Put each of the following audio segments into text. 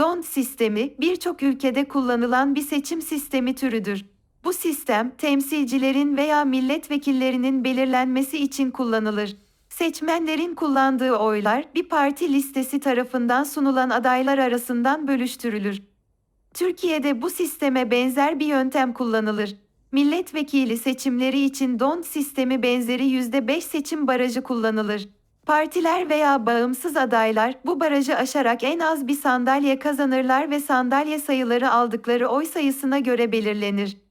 DONT sistemi birçok ülkede kullanılan bir seçim sistemi türüdür. Bu sistem temsilcilerin veya milletvekillerinin belirlenmesi için kullanılır. Seçmenlerin kullandığı oylar bir parti listesi tarafından sunulan adaylar arasından bölüştürülür. Türkiye'de bu sisteme benzer bir yöntem kullanılır. Milletvekili seçimleri için DONT sistemi benzeri %5 seçim barajı kullanılır. Partiler veya bağımsız adaylar bu barajı aşarak en az bir sandalye kazanırlar ve sandalye sayıları aldıkları oy sayısına göre belirlenir.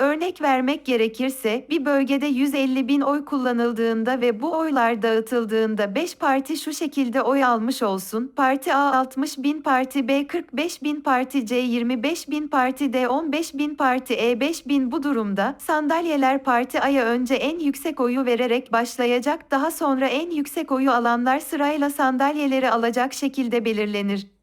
Örnek vermek gerekirse bir bölgede 150 bin oy kullanıldığında ve bu oylar dağıtıldığında 5 parti şu şekilde oy almış olsun. Parti A 60 bin, parti B 45 bin, parti C 25 bin, parti D 15 bin, parti E 5 bin bu durumda sandalyeler parti A'ya önce en yüksek oyu vererek başlayacak daha sonra en yüksek oyu alanlar sırayla sandalyeleri alacak şekilde belirlenir.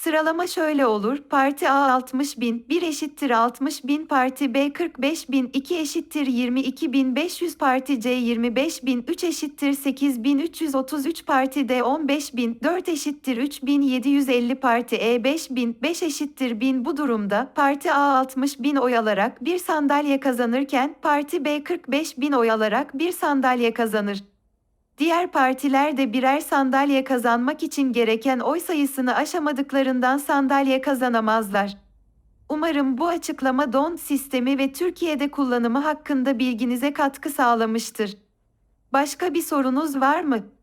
Sıralama şöyle olur. Parti A 60 bin, 1 eşittir 60 bin, Parti B 45 bin, 2 eşittir 22 bin. 500, Parti C 25 bin, 3 eşittir 8 bin. 333, Parti D 15 bin, 4 eşittir 3 bin 750, Parti E 5 bin, 5 eşittir 1000 bu durumda Parti A 60 bin oy alarak bir sandalye kazanırken Parti B 45 bin oy alarak bir sandalye kazanır. Diğer partiler de birer sandalye kazanmak için gereken oy sayısını aşamadıklarından sandalye kazanamazlar. Umarım bu açıklama DONT sistemi ve Türkiye'de kullanımı hakkında bilginize katkı sağlamıştır. Başka bir sorunuz var mı?